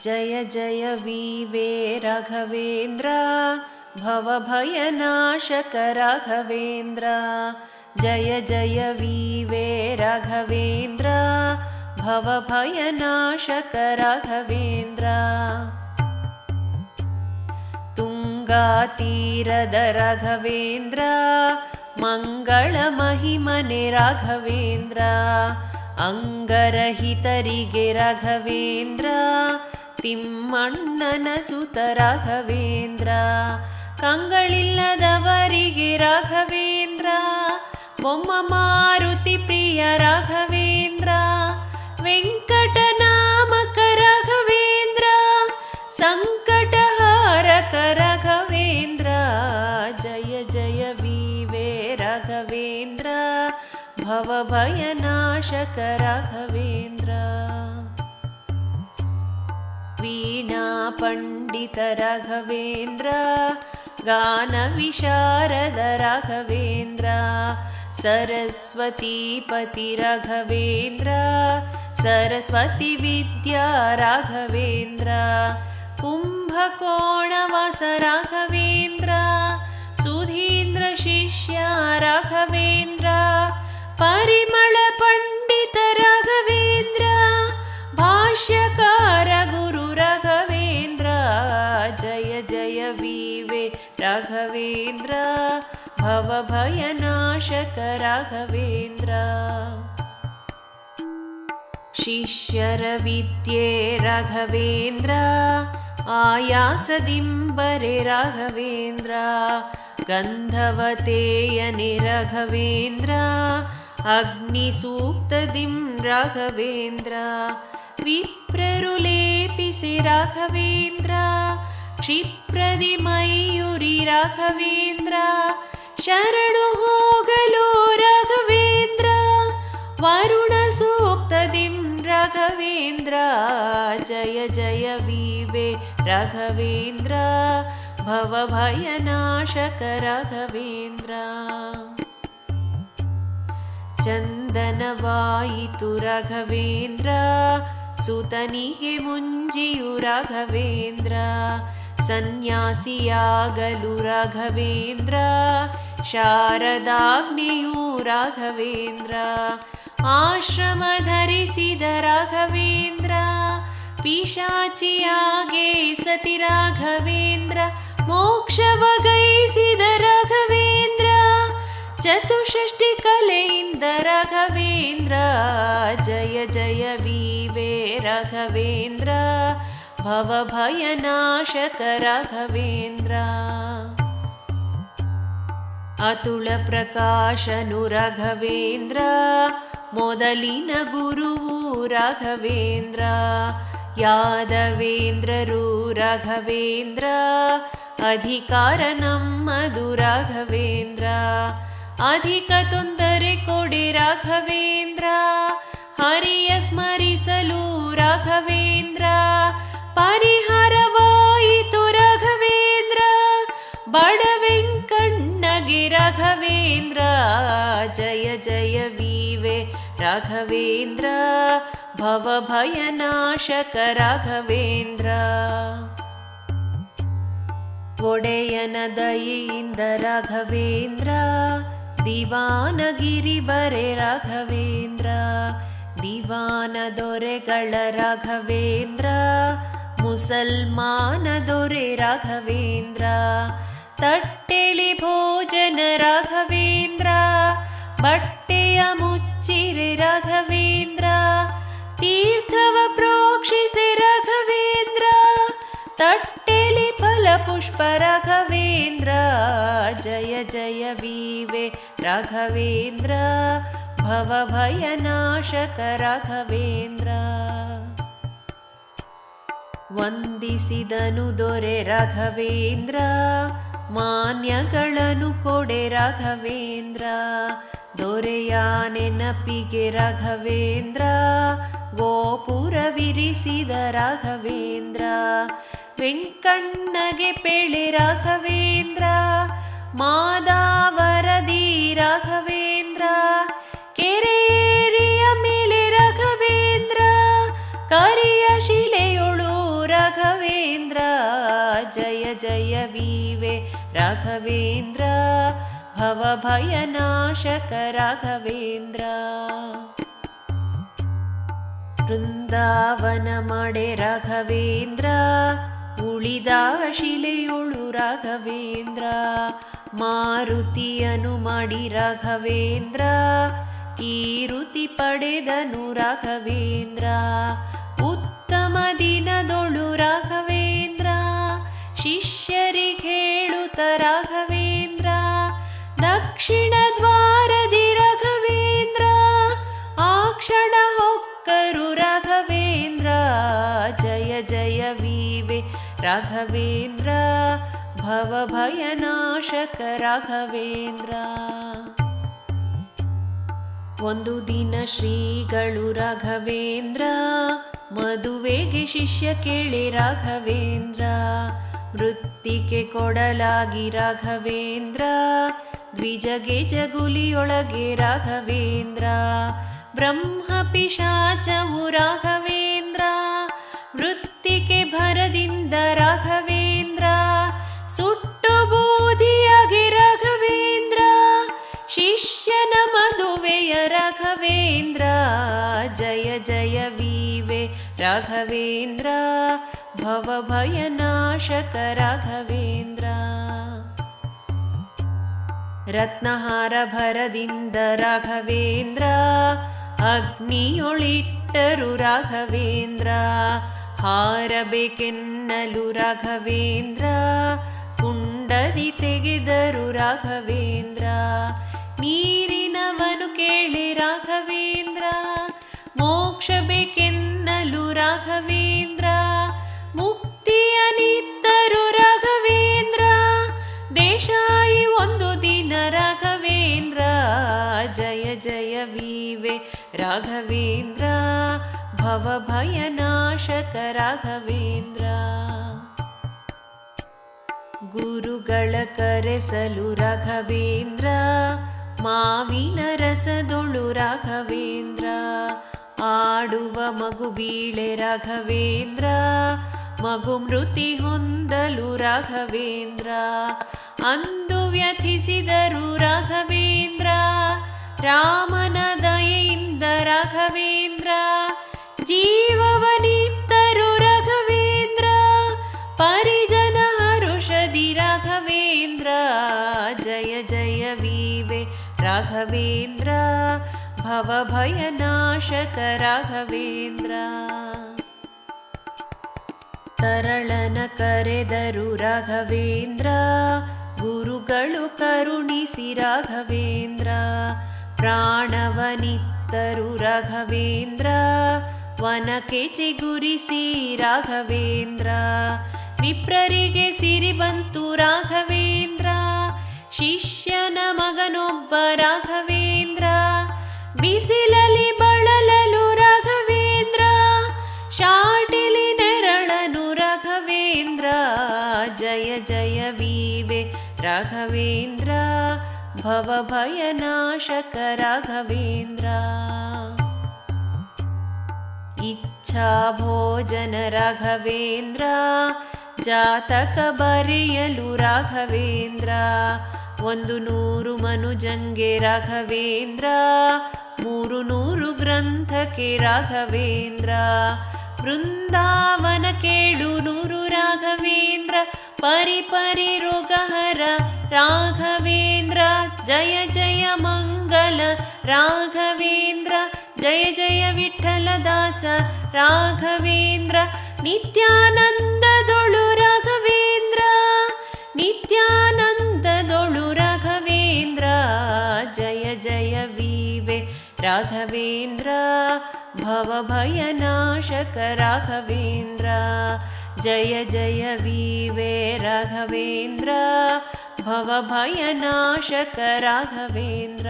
जय जय वीवे राघवेन्द्र भवभयनाशक राघवेन्द्र। जय जय वीवे राघवेन्द्र भवभयनाशक भय राघवेन्द्र। तुङ्गातीरद राघवेन्द्र मङ्गलमहिमने राघवेन्द्र। अङ्गरहितरिगे राघवेन्द्र ತಿಮ್ಮಣ್ಣನ ಸುತ ರಾಘವೇಂದ್ರ. ಕಂಗಳಿಲ್ಲದವರಿಗೆ ರಾಘವೇಂದ್ರ. ಬೊಮ್ಮ ಮಾರುತಿ ಪ್ರಿಯ ರಾಘವೇಂದ್ರ. ವೆಂಕಟನಾಮಕ ರಾಘವೇಂದ್ರ. ಸಂಕಟಹಾರಕ ರಾಘವೇಂದ್ರ. ಜಯ ಜಯ ವಿವೇ ರಾಘವೇಂದ್ರ. ಭವಭಯನಾಶಕ ರಾಘವೇಂದ್ರ. वीणा पण्डित राघवेन्द्र गानविशारद राघवेन्द्र सरस्वतीपतिराघवेन्द्र सरस्वती राघवेन्द्र कुम्भकोणमास राघवेन्द्र सुधीन्द्र राघवेन्द्र परिमल भयनाशक राघवेन्द्र शिष्यरविद्ये राघवेन्द्र आयासदिम्बरे राघवेन्द्र गन्धवतेयने राघवेन्द्र राघवेन्द्रा अग्निसूक्तदिं राघवेन्द्रा विप्ररुलेपिसि राघवेन्द्र क्षिप्रदिमयूरि राघवेन्द्रा ರಾಘವೇಂದ್ರ ಕ್ಷಿಪ್ರದಿ ಮಯೂರಿ ರಾಘವೇಂದ್ರ ಶರಣು ಹೋಗಲು ರಾಘವೇಂದ್ರ ವರುಣ ಸೂಕ್ತದಿಂ ರಾಘವೇಂದ್ರ ಜಯ ಜಯ ವೀವೆ ರಾಘವೇಂದ್ರ ಭವಭಯನಾಶಕ ರಾಘವೇಂದ್ರ ಚಂದನವಾಯಿತು ರಾಘವೇಂದ್ರ ಸುತನಿಗೆ ಮುಂಜಿಯು ರಾಘವೇಂದ್ರ ಸನ್ಯಾಸಿಯಾಗಲು ರಾಘವೇಂದ್ರ ಶಾರದಾಗ್ನಿಯು ರಾಘವೇಂದ್ರ ಆಶ್ರಮ ಧರಿಸಿದ ರಾಘವೇಂದ್ರ ಪಿಶಾಚಿಯಾಗೆ ಸತಿ ರಾಘವೇಂದ್ರ ಮೋಕ್ಷವಗೈಸಿದ ರಾಘವೇಂದ್ರ ಚತುಷಷ್ಟಿ ಕಲೆಯಿಂದ ರಾಘವೇಂದ್ರ ಜಯ ಜಯ ವೀವೆ ರಾಘವೇಂದ್ರ ಭವಭಯನಾಶಕ ರಾಘವೇಂದ್ರ ಅತುಳ ಪ್ರಕಾಶನು ರಾಘವೇಂದ್ರ, ಮೊದಲಿನ ಗುರುವು ರಾಘವೇಂದ್ರ, ಯಾದವೇಂದ್ರರು ರಾಘವೇಂದ್ರ, ಅಧಿಕಾರ ನಮ್ಮದು ರಾಘವೇಂದ್ರ, ಅಧಿಕ ತೊಂದರೆ ಕೊಡೆ ರಾಘವೇಂದ್ರ, ಹರಿಯ ಸ್ಮರಿಸಲು ರಾಘವೇಂದ್ರ ಪರಿಹಾರವಾಯಿತು ರಾಘವೇಂದ್ರ ಬಡವೆಂಕಣ್ಣಗೆ ರಾಘವೇಂದ್ರ ಜಯ ಜಯ ವೀವೆ ರಾಘವೇಂದ್ರ ಭವಭಯನಾಶಕ ರಾಘವೇಂದ್ರ ಒಡೆಯನ ದಯೆಯಿಂದ ರಾಘವೇಂದ್ರ ದಿವಾನಗಿರಿ ಬರೆ ರಾಘವೇಂದ್ರ ದಿವಾನ ದೊರೆಗಳ ರಾಘವೇಂದ್ರ ಮುಸಲ್ಮಾನ ದೊರೆ ರಾಘವೇಂದ್ರ ತಟ್ಟೆಲಿ ಭೋಜನ ರಾಘವೇಂದ್ರ, ಬಟ್ಟೆಯ ಮುಚ್ಚಿರೆ ರಾಘವೇಂದ್ರ, ತೀರ್ಥವ ಪ್ರೋಕ್ಷಿಸೆ ರಾಘವೇಂದ್ರ ತಟ್ಟೆಲಿ ಫಲ ಪುಷ್ಪ ರಾಘವೇಂದ್ರ, ಜಯ ಜಯ ವೀವೆ ರಾಘವೇಂದ್ರ ಭವಭಯನಾಶಕ ರಾಘವೇಂದ್ರ. ವಂದಿಸಿದನು ದೊರೆ ರಾಘವೇಂದ್ರ ಮಾನ್ಯಗಳನ್ನು ಕೊಡೆ ರಾಘವೇಂದ್ರ, ದೊರೆಯ ನೆನಪಿಗೆ ರಾಘವೇಂದ್ರ, ಗೋಪುರ ವಿರಿಸಿದ ರಾಘವೇಂದ್ರ, ವೆಂಕಣ್ಣಗೆ ಪೆಳೆ ರಾಘವೇಂದ್ರ, ಮಾದಾವರದಿ ರಾಘವೇಂದ್ರ ಕೆರೆಯ ಮೇಲೆ ರಾಘವೇಂದ್ರ, ಕರಿಯ ಶಿಲೆಯೊಳು ರಾಘವೇಂದ್ರ, ಜಯ ಜಯ ವಿವೆ राघवेन्द्र भवभयनाशक राघवेन्द्र ಬೃಂದಾವನ ಮಾಡೆ ರಾಘವೇಂದ್ರ ಉಳಿದ ಶಿಲೆಯೊಳು ರಾಘವೇಂದ್ರ ಮಾರುತಿಯನು ಮಾಡಿ ರಾಘವೇಂದ್ರ ಈ ಋತಿ ಪಡೆದನು ರಾಘವೇಂದ್ರ ಉತ್ತಮ ದಿನದೊಳು ವೀವೆ ರಾಘವೇಂದ್ರ, ಭವಭಯನಾಶಕ ರಾಘವೇಂದ್ರ. ಒಂದು ದಿನ ಶ್ರೀಗಳು ರಾಘವೇಂದ್ರ, ಮದುವೆಗೆ ಶಿಷ್ಯ ಕೇಳಿ ರಾಘವೇಂದ್ರ ವೃತ್ತಿಗೆ ಕೊಡಲಾಗಿ ರಾಘವೇಂದ್ರ, ದ್ವಿಜಗೆ ಜಗುಲಿಯೊಳಗೆ ರಾಘವೇಂದ್ರ, ಬ್ರಹ್ಮ ಪಿಶಾಚವು ರಾಘವೇಂದ್ರ ವೃತ್ತಿಗೆ ಭರದಿಂದ ರಾಘವೇಂದ್ರ, ಸುಟ್ಟು ಬೂದಿಯಾಗಿ ರಾಘವೇಂದ್ರ, ಶಿಷ್ಯನ ಮದುವೆಯ ರಾಘವೇಂದ್ರ, ಜಯ ಜಯ ವೀವೆ ರಾಘವೇಂದ್ರ ಭವಭಯನಾಶಕ ರಾಘವೇಂದ್ರ. ರತ್ನಹಾರ ಭರದಿಂದ ರಾಘವೇಂದ್ರ, ಅಗ್ನಿಯೊಳಿಟ್ಟರು ರಾಘವೇಂದ್ರ ಹಾರಬೇಕೆನ್ನಲು ರಾಘವೇಂದ್ರ ಕುಂಡದಿ ತೆಗೆದರು ರಾಘವೇಂದ್ರ. ನೀರಿನವನು ಕೇಳಿ ರಾಘವೇಂದ್ರ, ಮೋಕ್ಷ ಬೇಕೆನ್ನಲು ರಾಘವೇಂದ್ರ. ಮುಕ್ತಿಯ ನಿತ್ತರು ರಾಘವೇಂದ್ರ, ದೇಶಾಯಿ ಒಂದು ದಿನ ರಾಘವೇಂದ್ರ. ಜಯ ಜಯ ವಿವೆ ರಾಘವೇಂದ್ರ ಭವಭಯನಾಶಕ ರಾಘವೇಂದ್ರ ಗುರುಗಳ ಕರೆಸಲು ರಾಘವೇಂದ್ರ, ಮಾವಿನ ರಸದೊಳು ರಾಘವೇಂದ್ರ, ಆಡುವ ಮಗು ಬೀಳೆ ರಾಘವೇಂದ್ರ, ಮಗು ಮೃತಿ ಹೊಂದಲು ರಾಘವೇಂದ್ರ, ಅಂದು ವ್ಯಥಿಸಿದರು ರಾಘವೇಂದ್ರ, ರಾಮನ ರಾಘವೇಂದ್ರ ಭವಭಯನಾಶಕ ರಾಘವೇಂದ್ರ ತರಳನ ಕರೆದರು ರಾಘವೇಂದ್ರ ಗುರುಗಳು ಕರುಣಿಸಿ ರಾಘವೇಂದ್ರ ಪ್ರಾಣವನಿತ್ತರು ರಾಘವೇಂದ್ರ ವನಕ್ಕೆ ಚಿಗುರಿಸಿ ರಾಘವೇಂದ್ರ ವಿಪ್ರರಿಗೆ ಸಿರಿ ಬಂತು ರಾಘವೇಂದ್ರ ಶಿಷ್ಯನ ಮಗನೊಬ್ಬ ರಾಘವೇಂದ್ರ ಬಿಸಿಲಲಿ ಬಳಲಲು ರಾಘವೇಂದ್ರ, ಶಾಟಿಲಿ ನೆರಳನು ರಾಘವೇಂದ್ರ, ಜಯ ಜಯ ವೀವೆ ರಾಘವೇಂದ್ರ ಭವಭಯನಾಶಕ ರಾಘವೇಂದ್ರ. ಇಚ್ಛಾ ಭೋಜನ ರಾಘವೇಂದ್ರ, ಜಾತಕ ಬರೆಯಲು ರಾಘವೇಂದ್ರ ಒಂದು ನೂರು ಮನುಜಂಗೆ ರಾಘವೇಂದ್ರ, ಮೂರು ನೂರು ಗ್ರಂಥಕ್ಕೆ ರಾಘವೇಂದ್ರ. ಬೃಂದಾವನ ಕೇಳು ನೂರು ರಾಘವೇಂದ್ರ, ಪರಿ ಪರಿ ರೋಗಹರ ರಾಘವೇಂದ್ರ. ಜಯ ಜಯ ಮಂಗಲ ರಾಘವೇಂದ್ರ, ಜಯ ಜಯ ವಿಠಲ ದಾಸ ರಾಘವೇಂದ್ರ. ನಿತ್ಯಾನಂದದೊಳು राघवेन्द्र भवभयनाशक राघवेन्द्र। जय जय वीवे राघवेन्द्र भवभयनाशक राघवेन्द्र।